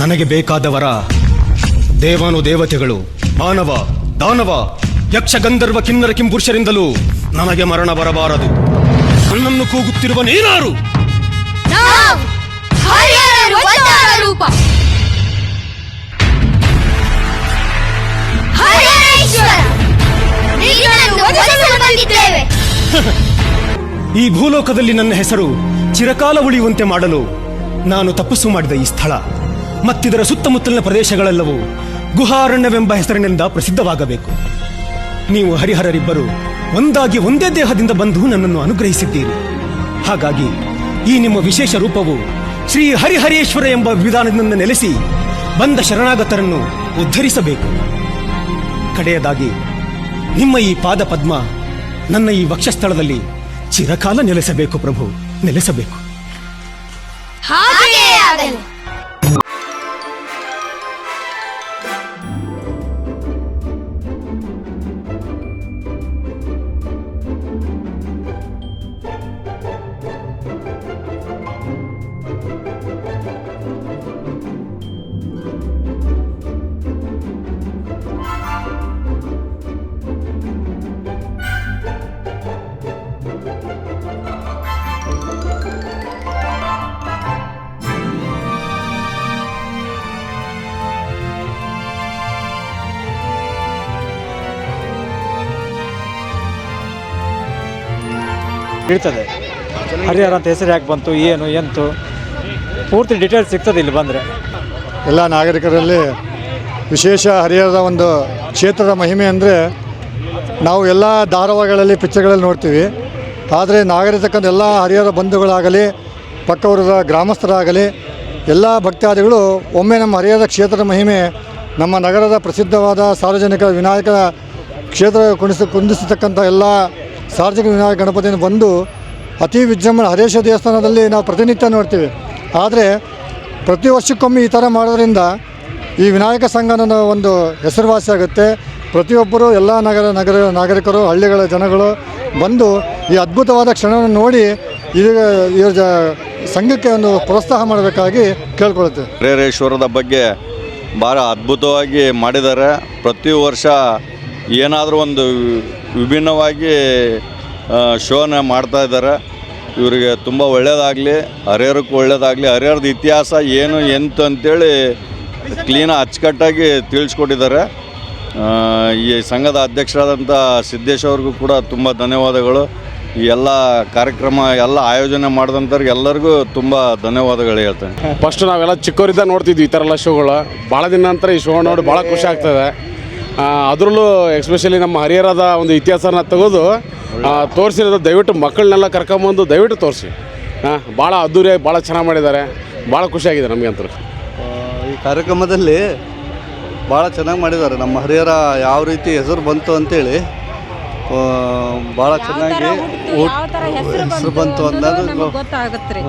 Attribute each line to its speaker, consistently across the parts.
Speaker 1: ನನಗೆ ಬೇಕಾದವರ ದೇವಾನು ದೇವತೆಗಳು ಮಾನವ ದಾನವ ಯಕ್ಷ ಗಂಧರ್ವ ಕಿನ್ನರ ಕಿಂಪುರುಷರಿಂದಲೂ ನನಗೆ ಮರಣ ಬರಬಾರದು. ನನ್ನನ್ನು ಕೂಗುತ್ತಿರುವ ನೀನಾರು?
Speaker 2: ರೂಪ.
Speaker 1: ಈ ಭೂಲೋಕದಲ್ಲಿ ನನ್ನ ಹೆಸರು ಚಿರಕಾಲ ಉಳಿಯುವಂತೆ ಮಾಡಲು ನಾನು ತಪಸ್ಸು ಮಾಡಿದ ಈ ಸ್ಥಳ. ಮತ್ತಿದರ ಸುತ್ತಮುತ್ತಲಿನ ಪ್ರದೇಶಗಳೆಲ್ಲವೂ ಗುಹಾರಣ್ಯವೆಂಬ ಹೆಸರಿನಿಂದ ಪ್ರಸಿದ್ಧವಾಗಬೇಕು. ನೀವು ಹರಿಹರರಿಬ್ಬರು ಒಂದಾಗಿ ಒಂದೇ ದೇಹದಿಂದ ಬಂದು ನನ್ನನ್ನು ಅನುಗ್ರಹಿಸಿದ್ದೀರಿ. ಹಾಗಾಗಿ ಈ ನಿಮ್ಮ ವಿಶೇಷ ರೂಪವು ಶ್ರೀ ಹರಿಹರೇಶ್ವರ ಎಂಬ ವಿಧಾನದಿಂದ ನೆಲೆಸಿ ಬಂದ ಶರಣಾಗತರನ್ನು ಉದ್ಧರಿಸಬೇಕು. ಕಡೆಯದಾಗಿ ನಿಮ್ಮ ಈ ಪಾದ ಪದ್ಮ ನನ್ನ ಈ ವಕ್ಷಸ್ಥಳದಲ್ಲಿ ಚಿರಕಾಲ ನೆಲೆಸಬೇಕು ಪ್ರಭು, ನೆಲೆಸಬೇಕು.
Speaker 3: ಇರ್ತದೆ ಹರಿಹರ ಅಂತ ಹೆಸರು ಯಾಕೆ ಬಂತು, ಏನು, ಎಂತು? ಪೂರ್ತಿ ಡೀಟೇಲ್ಸ್ ಸಿಗ್ತದೆ ಇಲ್ಲಿ ಬಂದರೆ.
Speaker 4: ಎಲ್ಲ ನಾಗರಿಕರಲ್ಲಿ ವಿಶೇಷ ಹರಿಹರದ ಒಂದು ಕ್ಷೇತ್ರದ ಮಹಿಮೆ ಅಂದರೆ ನಾವು ಎಲ್ಲ ಧಾರಾವಾಹಿಗಳಲ್ಲಿ ಪಿಕ್ಚರ್ಗಳಲ್ಲಿ ನೋಡ್ತೀವಿ. ಆದರೆ ನಾಗರಿಕತಕ್ಕಂಥ ಎಲ್ಲ ಹರಿಹರ ಬಂಧುಗಳಾಗಲಿ ಪಕ್ಕವರದ ಗ್ರಾಮಸ್ಥರಾಗಲಿ, ಎಲ್ಲ ಭಕ್ತಾದಿಗಳು ಒಮ್ಮೆ ನಮ್ಮ ಹರಿಹರದ ಕ್ಷೇತ್ರದ ಮಹಿಮೆ ನಮ್ಮ ನಗರದ ಪ್ರಸಿದ್ಧವಾದ ಸಾರ್ವಜನಿಕ ವಿನಾಯಕ ಕ್ಷೇತ್ರ ಕುಣಿಸ ಕುಂದಿಸತಕ್ಕಂಥ ಎಲ್ಲ ಸಾರ್ವಜನಿಕ ವಿನಾಯಕ ಗಣಪತಿಯನ್ನು ಬಂದು ಅತಿ ವಿಜೃಂಭಣೆ ಹರೇಶ ದೇವಸ್ಥಾನದಲ್ಲಿ ನಾವು ಪ್ರತಿನಿತ್ಯ ನೋಡ್ತೀವಿ. ಆದರೆ ಪ್ರತಿ ವರ್ಷಕ್ಕೊಮ್ಮೆ ಈ ಥರ ಮಾಡೋದ್ರಿಂದ ಈ ವಿನಾಯಕ ಸಂಘನ ಒಂದು ಹೆಸರುವಾಸಿ ಆಗುತ್ತೆ. ಪ್ರತಿಯೊಬ್ಬರು ಎಲ್ಲ ನಗರ ನಗರ ನಾಗರಿಕರು, ಹಳ್ಳಿಗಳ ಜನಗಳು ಬಂದು ಈ ಅದ್ಭುತವಾದ ಕ್ಷಣವನ್ನು ನೋಡಿ ಈಗ ಇವ್ರ ಸಂಘಕ್ಕೆ ಒಂದು ಪ್ರೋತ್ಸಾಹ ಮಾಡಬೇಕಾಗಿ ಕೇಳ್ಕೊಳುತ್ತೆ.
Speaker 5: ಪ್ರೇರೇಶ್ವರದ ಬಗ್ಗೆ ಭಾಳ ಅದ್ಭುತವಾಗಿ ಮಾಡಿದ್ದಾರೆ. ಪ್ರತಿ ವರ್ಷ ಏನಾದರೂ ಒಂದು ವಿಭಿನ್ನವಾಗಿ ಶೋನ ಮಾಡ್ತಾ ಇದ್ದಾರೆ. ಇವರಿಗೆ ತುಂಬ ಒಳ್ಳೆಯದಾಗಲಿ ಹರಿಹರಕ್ಕೂ ಒಳ್ಳೆಯದಾಗಲಿ ಹರಿಹರದ ಇತಿಹಾಸ ಏನು, ಎಂತ ಅಂತೇಳಿ ಕ್ಲೀನ ಅಚ್ಚುಕಟ್ಟಾಗಿ ತಿಳಿಸ್ಕೊಟ್ಟಿದ್ದಾರೆ. ಈ ಸಂಘದ ಅಧ್ಯಕ್ಷರಾದಂಥ ಸಿದ್ದೇಶ್ ಅವ್ರಿಗೂ ಕೂಡ ತುಂಬ ಧನ್ಯವಾದಗಳು. ಈ ಎಲ್ಲ ಕಾರ್ಯಕ್ರಮ, ಎಲ್ಲ ಆಯೋಜನೆ ಮಾಡಿದಂಥವ್ರಿಗೆ ಎಲ್ಲರಿಗೂ ತುಂಬ ಧನ್ಯವಾದಗಳು ಹೇಳ್ತೇನೆ.
Speaker 6: ಫಸ್ಟ್ ನಾವೆಲ್ಲ ಚಿಕ್ಕವರಿದ್ದ ನೋಡ್ತಿದ್ವಿ ಈ ಥರ ಎಲ್ಲ ಶೋಗಳು. ಭಾಳ ದಿನ ನಂತರ ಈ ಶೋ ನೋಡಿ ಭಾಳ ಖುಷಿ ಆಗ್ತದೆ. ಅದರಲ್ಲೂ ಎಸ್ಪೆಷಲಿ ನಮ್ಮ ಹರಿಹರದ ಒಂದು ಇತಿಹಾಸನ ತೆಗೆದು ತೋರಿಸಿರೋದು ದಯವಿಟ್ಟು ಮಕ್ಕಳನ್ನೆಲ್ಲ ಕರ್ಕೊಂಬಂದು ದಯವಿಟ್ಟು ತೋರಿಸಿ. ಹಾಂ ಭಾಳ ಅದ್ದೂರಿಯಾಗಿ ಭಾಳ ಚೆನ್ನಾಗಿ ಮಾಡಿದ್ದಾರೆ. ಭಾಳ ಖುಷಿಯಾಗಿದೆ ನಮಗಂತೂ.
Speaker 7: ಈ ಕಾರ್ಯಕ್ರಮದಲ್ಲಿ ಭಾಳ ಚೆನ್ನಾಗಿ ಮಾಡಿದ್ದಾರೆ. ನಮ್ಮ ಹರಿಹರ ಯಾವ ರೀತಿ ಹೆಸರು ಬಂತು ಅಂತೇಳಿ ಭಾಳ ಚೆನ್ನಾಗಿ ಹೆಸರು ಬಂತು ಅನ್ನೋದು
Speaker 8: ಗೊತ್ತಾಗುತ್ತೆ ರೀ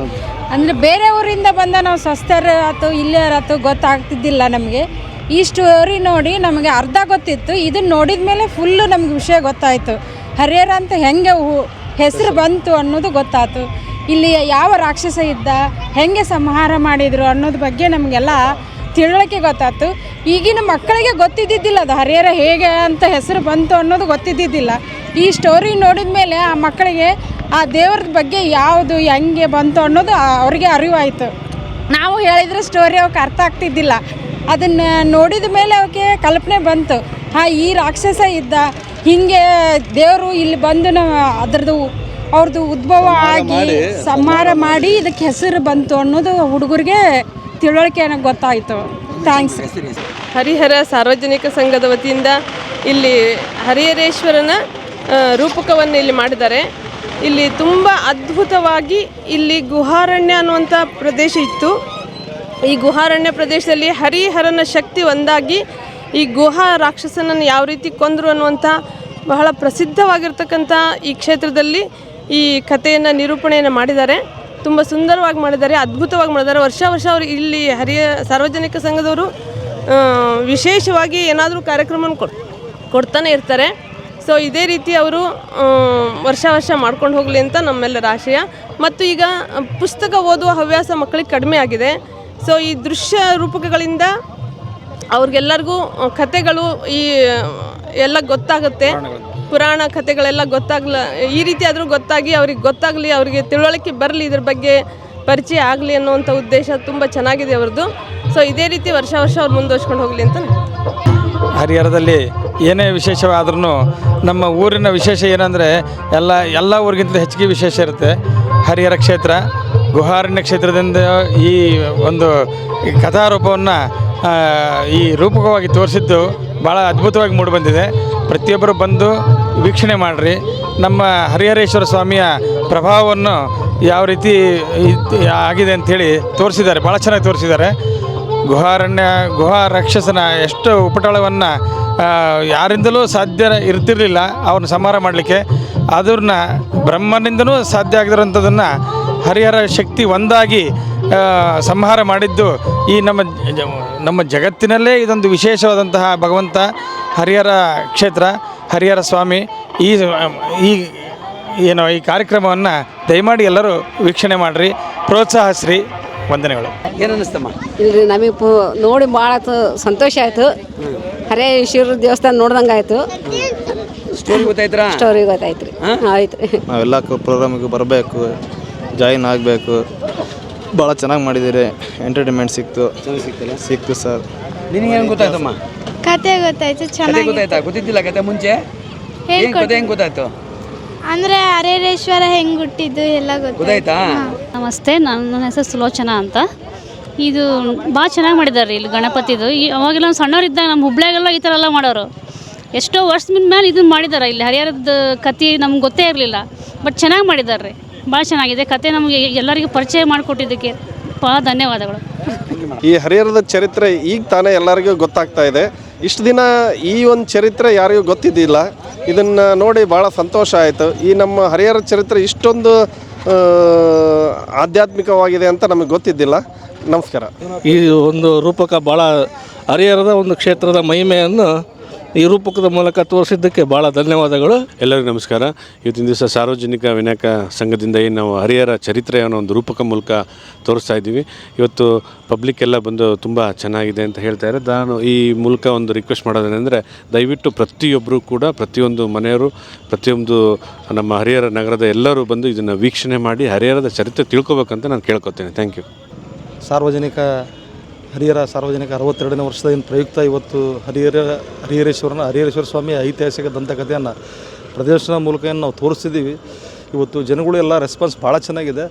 Speaker 8: ಅಂದ್ರೆ ಬೇರೆ ಊರಿಂದ ಬಂದ ನಾವು ಸ್ವಸ್ಥರ ಆತು ಇಲ್ಲಿಯರ್ ಆತು ಗೊತ್ತಾಗ್ತಿದ್ದಿಲ್ಲ ನಮಗೆ. ಈ ಸ್ಟೋರಿ ನೋಡಿ ನಮಗೆ ಅರ್ಧ ಗೊತ್ತಿತ್ತು. ಇದನ್ನ ನೋಡಿದ ಮೇಲೆ ಫುಲ್ಲು ನಮ್ಗೆ ವಿಷಯ ಗೊತ್ತಾಯಿತು. ಹರಿಹರ ಅಂತ ಹೆಂಗೆ ಹೆಸರು ಬಂತು ಅನ್ನೋದು ಗೊತ್ತಾಯ್ತು. ಇಲ್ಲಿ ಯಾವ ರಾಕ್ಷಸ ಇದ್ದ, ಹೆಂಗೆ ಸಂಹಾರ ಮಾಡಿದರು ಅನ್ನೋದ್ರ ಬಗ್ಗೆ ನಮಗೆಲ್ಲ ತಿಳುವಳಿಕೆ ಗೊತ್ತಾಯ್ತು. ಈಗಿನ ಮಕ್ಕಳಿಗೆ ಗೊತ್ತಿದ್ದಿದ್ದಿಲ್ಲ ಅದು ಹರಿಹರ ಹೇಗೆ ಅಂತ ಹೆಸರು ಬಂತು ಅನ್ನೋದು ಗೊತ್ತಿದ್ದಿದ್ದಿಲ್ಲ. ಈ ಸ್ಟೋರಿ ನೋಡಿದ ಮೇಲೆ ಆ ಮಕ್ಕಳಿಗೆ ಆ ದೇವ್ರದ ಬಗ್ಗೆ ಯಾವುದು ಹೆಂಗೆ ಬಂತು ಅನ್ನೋದು ಅವರಿಗೆ ಅರಿವಾಯಿತು. ನಾವು ಹೇಳಿದ್ರೆ ಸ್ಟೋರಿ ಅವಕ್ಕೆ ಅರ್ಥ ಆಗ್ತಿದ್ದಿಲ್ಲ. ಅದನ್ನು ನೋಡಿದ ಮೇಲೆ ಅವಕ್ಕೆ ಕಲ್ಪನೆ ಬಂತು. ಹಾಂ ಈ ರಾಕ್ಷಸ ಇದ್ದ. ಹಿಂಗೆ ದೇವರು ಇಲ್ಲಿ ಬಂದು ನಾವು ಅದ್ರದ್ದು ಅವ್ರದ್ದು ಉದ್ಭವ ಆಗಿ ಸಂಹಾರ ಮಾಡಿ. ಇದಕ್ಕೆ ಹೆಸರು ಬಂತು ಅನ್ನೋದು ಹುಡುಗರಿಗೆ ತಿಳುವಳಿಕೆ ನನಗೆ ಗೊತ್ತಾಯಿತು. ಥ್ಯಾಂಕ್ಸ್
Speaker 9: ಹರಿಹರ ಸಾರ್ವಜನಿಕ ಸಂಘದ ವತಿಯಿಂದ ಇಲ್ಲಿ ಹರಿಹರೇಶ್ವರನ ರೂಪಕವನ್ನು ಇಲ್ಲಿ ಮಾಡಿದ್ದಾರೆ. ಇಲ್ಲಿ ತುಂಬ ಅದ್ಭುತವಾಗಿ ಇಲ್ಲಿ ಗುಹಾರಣ್ಯ ಅನ್ನುವಂಥ ಪ್ರದೇಶ ಇತ್ತು. ಈ ಗುಹಾರಣ್ಯ ಪ್ರದೇಶದಲ್ಲಿ ಹರಿಹರನ ಶಕ್ತಿ ಒಂದಾಗಿ ಈ ಗುಹಾ ರಾಕ್ಷಸನನ್ನು ಯಾವ ರೀತಿ ಕೊಂದರು ಅನ್ನುವಂಥ ಬಹಳ ಪ್ರಸಿದ್ಧವಾಗಿರ್ತಕ್ಕಂಥ ಈ ಕ್ಷೇತ್ರದಲ್ಲಿ ಈ ಕಥೆಯನ್ನು ನಿರೂಪಣೆಯನ್ನು ಮಾಡಿದ್ದಾರೆ. ತುಂಬ ಸುಂದರವಾಗಿ ಮಾಡಿದ್ದಾರೆ, ಅದ್ಭುತವಾಗಿ ಮಾಡಿದ್ದಾರೆ. ವರ್ಷ ವರ್ಷ ಅವರು ಇಲ್ಲಿ ಹರಿಯ ಸಾರ್ವಜನಿಕ ಸಂಘದವರು ವಿಶೇಷವಾಗಿ ಏನಾದರೂ ಕಾರ್ಯಕ್ರಮವನ್ನು ಕೊಡ್, ಕೊಡ್ತಾನೆ ಇರ್ತಾರೆ. ಸೊ ಇದೇ ರೀತಿ ಅವರು ವರ್ಷ ವರ್ಷ ಮಾಡ್ಕೊಂಡು ಹೋಗಲಿ ಅಂತ ನಮ್ಮೆಲ್ಲರ ಆಶಯ. ಮತ್ತು ಈಗ ಪುಸ್ತಕ ಓದುವ ಹವ್ಯಾಸ ಮಕ್ಕಳಿಗೆ ಕಡಿಮೆ ಆಗಿದೆ. ಸೊ ಈ ದೃಶ್ಯ ರೂಪಕಗಳಿಂದ ಅವ್ರಿಗೆಲ್ಲರಿಗೂ ಕತೆಗಳು ಈ ಎಲ್ಲ ಗೊತ್ತಾಗುತ್ತೆ. ಪುರಾಣ ಕಥೆಗಳೆಲ್ಲ ಗೊತ್ತಾಗ್ಲ, ಈ ರೀತಿ ಆದರೂ ಗೊತ್ತಾಗಿ ಅವ್ರಿಗೆ ಗೊತ್ತಾಗಲಿ, ಅವರಿಗೆ ತಿಳುವಳಿಕೆ ಬರಲಿ, ಇದ್ರ ಬಗ್ಗೆ ಪರಿಚಯ ಆಗಲಿ ಅನ್ನುವಂಥ ಉದ್ದೇಶ ತುಂಬ ಚೆನ್ನಾಗಿದೆ ಅವ್ರದ್ದು. ಸೊ ಇದೇ ರೀತಿ ವರ್ಷ ವರ್ಷ ಅವ್ರು ಮುಂದುವರ್ಸ್ಕೊಂಡು ಹೋಗಲಿ ಅಂತ
Speaker 3: ಹರಿಹರದಲ್ಲಿ ಏನೇ ವಿಶೇಷವಾದ್ರೂ ನಮ್ಮ ಊರಿನ ವಿಶೇಷ ಏನಂದರೆ, ಎಲ್ಲ ಎಲ್ಲ ಊರಿಗಿಂತ ಹೆಚ್ಚಿಗೆ ವಿಶೇಷ ಇರುತ್ತೆ. ಹರಿಹರ ಕ್ಷೇತ್ರ ಗುಹಾರಣ್ಯ ಕ್ಷೇತ್ರದಿಂದ ಈ ಒಂದು ಕಥಾರೂಪವನ್ನು ಈ ರೂಪಕವಾಗಿ ತೋರಿಸಿದ್ದು ಭಾಳ ಅದ್ಭುತವಾಗಿ ಮೂಡಿಬಂದಿದೆ ಪ್ರತಿಯೊಬ್ಬರು ಬಂದು ವೀಕ್ಷಣೆ ಮಾಡಿರಿ. ನಮ್ಮ ಹರಿಹರೇಶ್ವರ ಸ್ವಾಮಿಯ ಪ್ರಭಾವವನ್ನು ಯಾವ ರೀತಿ ಆಗಿದೆ ಅಂಥೇಳಿ ತೋರಿಸಿದ್ದಾರೆ. ಭಾಳ ಚೆನ್ನಾಗಿ ತೋರಿಸಿದ್ದಾರೆ. ಗುಹಾರಣ್ಯ, ಗುಹಾ ರಾಕ್ಷಸನ ಎಷ್ಟು ಉಪಟಳವನ್ನು ಯಾರಿಂದಲೂ ಸಾಧ್ಯ ಇರ್ತಿರಲಿಲ್ಲ ಅವ್ರನ್ನ ಸಂಹಾರ ಮಾಡಲಿಕ್ಕೆ. ಅದನ್ನ ಬ್ರಹ್ಮನಿಂದನೂ ಸಾಧ್ಯ ಆಗದಿರೋಂಥದ್ದನ್ನು ಹರಿಹರ ಶಕ್ತಿ ಒಂದಾಗಿ ಸಂಹಾರ ಮಾಡಿದ್ದು ಈ ನಮ್ಮ ನಮ್ಮ ಜಗತ್ತಿನಲ್ಲೇ ಇದೊಂದು ವಿಶೇಷವಾದಂತಹ ಭಗವಂತ ಹರಿಹರ ಕ್ಷೇತ್ರ ಹರಿಹರ ಸ್ವಾಮಿ. ಈ ಈ ಏನು ಈ ಕಾರ್ಯಕ್ರಮವನ್ನು ದಯಮಾಡಿ ಎಲ್ಲರೂ ವೀಕ್ಷಣೆ ಮಾಡಿರಿ ಪ್ರೋತ್ಸಾಹಿಸ್ರಿ ವಂದನೆಗಳು.
Speaker 10: ಇಲ್ರಿ ನಮಗೆ ಪು ನೋಡಿ ಭಾಳ ಸಂತೋಷ ಆಯಿತು. ಹರೇ ಶಿವ ದೇವಸ್ಥಾನ ನೋಡ್ದಂಗೆ ಆಯಿತು.
Speaker 11: ಸ್ಟೋರಿ ಗೊತ್ತಾಯ್ತು
Speaker 10: ಸ್ಟೋರಿ ಗೊತ್ತಾಯ್ತು ರೀ ಆಯ್ತು ರೀ
Speaker 7: ನಾವೆಲ್ಲ ಪ್ರೋಗ್ರಾಮಿಗೆ ಬರಬೇಕು. ಜಾಯಿನ್ ಆಗಬೇಕು. ಭಾಳ ಚೆನ್ನಾಗಿ ಮಾಡಿದ್ದೀರಿ. ಎಂಟರ್ಟೈನ್ಮೆಂಟ್ ಸಿಕ್ತು. ಸಿಕ್ತು ಸರ್.
Speaker 11: ನಿನಗೆ ಏನು ಗೊತ್ತಾಯ್ತಮ್ಮ?
Speaker 2: ಕತೆ ಗೊತ್ತಾಯ್ತು
Speaker 11: ಕತೆ
Speaker 2: ಚೆನ್ನಾಗಿ
Speaker 11: ಗೊತ್ತಾಯ್ತಾ? ಗೊತ್ತಿದ್ದಿಲ್ಲ ಕತೆ ಮುಂಚೆ? ಏನು ಕತೆ ಹೆಂಗೆ ಗೊತ್ತಾಯ್ತು?
Speaker 2: ಅಂದ್ರೆ ಹರೇರೇಶ್ವರ ಹೆಂಗ್ ಹುಟ್ಟಿದ್ದು ಎಲ್ಲ
Speaker 11: ಗೊತ್ತಾಯ್ತಾ.
Speaker 12: ನಮಸ್ತೆ ನನ್ನ ನನ್ನ ಹೆಸರು ಸುಲೋಚನಾ ಅಂತ. ಇದು ಭಾಳ ಚೆನ್ನಾಗಿ ಮಾಡಿದ್ದಾರೆ ಇಲ್ಲಿ ಗಣಪತಿದು. ಈ ಅವಾಗೆಲ್ಲ ನಾವು ಸಣ್ಣವರಿದ್ದಾಗ ನಮ್ಮ ಹುಬ್ಳ್ಯಾಗೆಲ್ಲ ಈ ಥರ ಎಲ್ಲ ಮಾಡೋರು. ಎಷ್ಟೋ ವರ್ಷದ ಮೇಲೆ ಇದನ್ನ ಮಾಡಿದ್ದಾರೆ ಇಲ್ಲಿ ಹರಿಹರದ ಕತೆ ನಮ್ಗೆ ಗೊತ್ತೇ ಇರಲಿಲ್ಲ. ಬಟ್ ಚೆನ್ನಾಗಿ ಮಾಡಿದ್ದಾರೆ ರೀ ಭಾಳ ಚೆನ್ನಾಗಿದೆ. ಕತೆ ನಮಗೆ ಎಲ್ಲರಿಗೂ ಪರಿಚಯ ಮಾಡಿಕೊಟ್ಟಿದ್ದಕ್ಕೆ ಭಾಳ ಧನ್ಯವಾದಗಳು.
Speaker 7: ಈ ಹರಿಹರದ ಚರಿತ್ರೆ ಈಗ ತಾನೇ ಎಲ್ಲರಿಗೂ ಗೊತ್ತಾಗ್ತಾ ಇದೆ. ಇಷ್ಟು ದಿನ ಈ ಒಂದು ಚರಿತ್ರೆ ಯಾರಿಗೂ ಗೊತ್ತಿದ್ದಿಲ್ಲ. ಇದನ್ನು ನೋಡಿ ಭಾಳ ಸಂತೋಷ ಆಯಿತು. ಈ ನಮ್ಮ ಹರಿಹರ ಚರಿತ್ರೆ ಇಷ್ಟೊಂದು ಆಧ್ಯಾತ್ಮಿಕವಾಗಿದೆ ಅಂತ ನಮಗೆ ಗೊತ್ತಿದ್ದಿಲ್ಲ. ನಮಸ್ಕಾರ.
Speaker 13: ಈ ಒಂದು ರೂಪಕ ಭಾಳ ಹರಿಹರದ ಒಂದು ಕ್ಷೇತ್ರದ ಮಹಿಮೆಯನ್ನು ಈ ರೂಪಕದ ಮೂಲಕ ತೋರಿಸಿದ್ದಕ್ಕೆ ಭಾಳ ಧನ್ಯವಾದಗಳು.
Speaker 6: ಎಲ್ಲರಿಗೂ ನಮಸ್ಕಾರ. ಇವತ್ತಿನ ದಿವಸ ಸಾರ್ವಜನಿಕ ವಿನಾಯಕ ಸಂಘದಿಂದ ಏನು ನಾವು ಹರಿಹರ ಚರಿತ್ರೆಯನ್ನು ಒಂದು ರೂಪಕ ಮೂಲಕ ತೋರಿಸ್ತಾ ಇದ್ದೀವಿ. ಇವತ್ತು ಪಬ್ಲಿಕ್ ಎಲ್ಲ ಬಂದು ತುಂಬ ಚೆನ್ನಾಗಿದೆ ಅಂತ ಹೇಳ್ತಾರೆ ನಾನು ಈ ಮೂಲಕ ಒಂದು ರಿಕ್ವೆಸ್ಟ್ ಮಾಡೋದೇನೆಂದರೆ ದಯವಿಟ್ಟು ಪ್ರತಿಯೊಬ್ಬರು ಕೂಡ ಪ್ರತಿಯೊಂದು ಮನೆಯವರು ಪ್ರತಿಯೊಂದು ನಮ್ಮ ಹರಿಹರ ನಗರದ ಎಲ್ಲರೂ ಬಂದು ಇದನ್ನು ವೀಕ್ಷಣೆ ಮಾಡಿ ಹರಿಹರದ ಚರಿತ್ರೆ ತಿಳ್ಕೊಬೇಕಂತ ನಾನು ಕೇಳ್ಕೊತೇನೆ. ಥ್ಯಾಂಕ್ ಯು
Speaker 13: ಸಾರ್ವಜನಿಕ ಹರಿಹರ ಸಾರ್ವಜನಿಕ ಅರವತ್ತೆರಡನೇ ವರ್ಷದ ಪ್ರಯುಕ್ತ ಇವತ್ತು ಹರಿಹರ, ಹರಿಹರೇಶ್ವರನ, ಹರಿಹರೇಶ್ವರ ಸ್ವಾಮಿಯ ಐತಿಹಾಸಿಕ ದಂತಕಥೆಯನ್ನು ಪ್ರದರ್ಶನ ಮೂಲಕ ನಾವು ತೋರಿಸ್ತಿದ್ದೀವಿ. ಇವತ್ತು ಜನಗಳು ಎಲ್ಲ ರೆಸ್ಪಾನ್ಸ್ ಭಾಳ ಚೆನ್ನಾಗಿದೆ.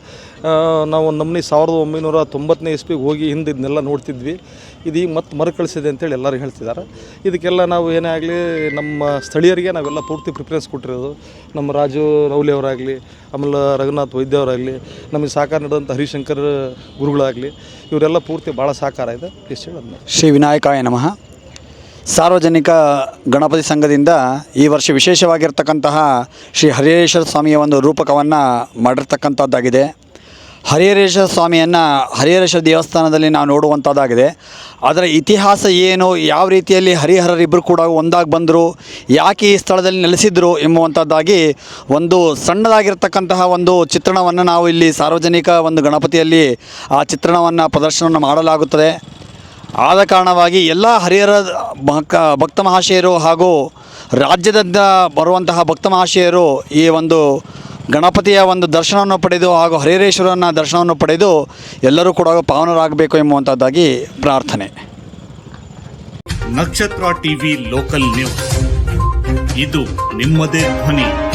Speaker 13: ನಾವು ನಮ್ಮನೆ ಸಾವಿರದ ಒಂಬೈನೂರ ತೊಂಬತ್ತನೇ ಇಸ್ಪಿಗೆ ಹೋಗಿ ಹಿಂದೆ ಇದನ್ನೆಲ್ಲ ನೋಡ್ತಿದ್ವಿ. ಇದು ಈಗ ಮತ್ತೆ ಮರುಕಳಿಸಿದೆ ಅಂತೇಳಿ ಎಲ್ಲರೂ ಹೇಳ್ತಿದ್ದಾರೆ. ಇದಕ್ಕೆಲ್ಲ ನಾವು ಏನೇ ಆಗಲಿ ನಮ್ಮ ಸ್ಥಳೀಯರಿಗೆ ನಾವೆಲ್ಲ ಪೂರ್ತಿ ಪ್ರಿಫರೆನ್ಸ್ ಕೊಟ್ಟಿರೋದು. ನಮ್ಮ ರಾಜು ರೌಲಿ ಅವರಾಗಲಿ, ಆಮೇಲೆ ರಘುನಾಥ್ ವೈದ್ಯ ಅವರಾಗಲಿ, ನಮಗೆ ಸಹಕಾರ ನೀಡಿದಂಥ ಹರಿಶಂಕರ್ ಗುರುಗಳಾಗಲಿ, ಇವರೆಲ್ಲ ಪೂರ್ತಿ ಭಾಳ ಸಹಕಾರ ಇದೆ. ಇಷ್ಟು ಹೇಳೋದು?
Speaker 11: ಶ್ರೀ ವಿನಾಯಕಾಯ ನಮಃ. ಸಾರ್ವಜನಿಕ ಗಣಪತಿ ಸಂಘದಿಂದ ಈ ವರ್ಷ ವಿಶೇಷವಾಗಿರ್ತಕ್ಕಂತಹ ಶ್ರೀ ಹರಿಹರೇಶ್ವರ ಸ್ವಾಮಿಯ ಒಂದು ರೂಪಕವನ್ನು ಮಾಡಿರ್ತಕ್ಕಂಥದ್ದಾಗಿದೆ. ಹರಿಹರೇಶ್ವರ ಸ್ವಾಮಿಯನ್ನು ಹರಿಹರೇಶ್ವರ ದೇವಸ್ಥಾನದಲ್ಲಿ ನಾವು ನೋಡುವಂಥದ್ದಾಗಿದೆ. ಅದರ ಇತಿಹಾಸ ಏನು, ಯಾವ ರೀತಿಯಲ್ಲಿ ಹರಿಹರರಿಬ್ಬರು ಕೂಡ ಒಂದಾಗಿ ಬಂದರು, ಯಾಕೆ ಈ ಸ್ಥಳದಲ್ಲಿ ನೆಲೆಸಿದ್ರು ಎಂಬುವಂಥದ್ದಾಗಿ ಒಂದು ಸಣ್ಣದಾಗಿರ್ತಕ್ಕಂತಹ ಒಂದು ಚಿತ್ರಣವನ್ನು ನಾವು ಇಲ್ಲಿ ಸಾರ್ವಜನಿಕ ಒಂದು ಗಣಪತಿಯಲ್ಲಿ ಆ ಚಿತ್ರಣವನ್ನು ಪ್ರದರ್ಶನವನ್ನು ಮಾಡಲಾಗುತ್ತದೆ. ಆದ ಕಾರಣವಾಗಿ ಎಲ್ಲ ಹರಿಹರ ಭಕ ಭಕ್ತ ಮಹಾಶಯರು ಹಾಗೂ ರಾಜ್ಯದಿಂದ ಬರುವಂತಹ ಭಕ್ತ ಮಹಾಶಯರು ಈ ಒಂದು ಗಣಪತಿಯ ಒಂದು ದರ್ಶನವನ್ನು ಪಡೆದು ಹಾಗೂ ಹರಿಹರೇಶ್ವರನ ದರ್ಶನವನ್ನು ಪಡೆದು ಎಲ್ಲರೂ ಕೂಡ ಪಾವನರಾಗಬೇಕು ಎಂಬುವಂಥದ್ದಾಗಿ ಪ್ರಾರ್ಥನೆ.
Speaker 14: ನಕ್ಷತ್ರ ಟಿವಿ ಲೋಕಲ್ ನ್ಯೂಸ್. ಇದು ನಿಮ್ಮದೇ ಧ್ವನಿ.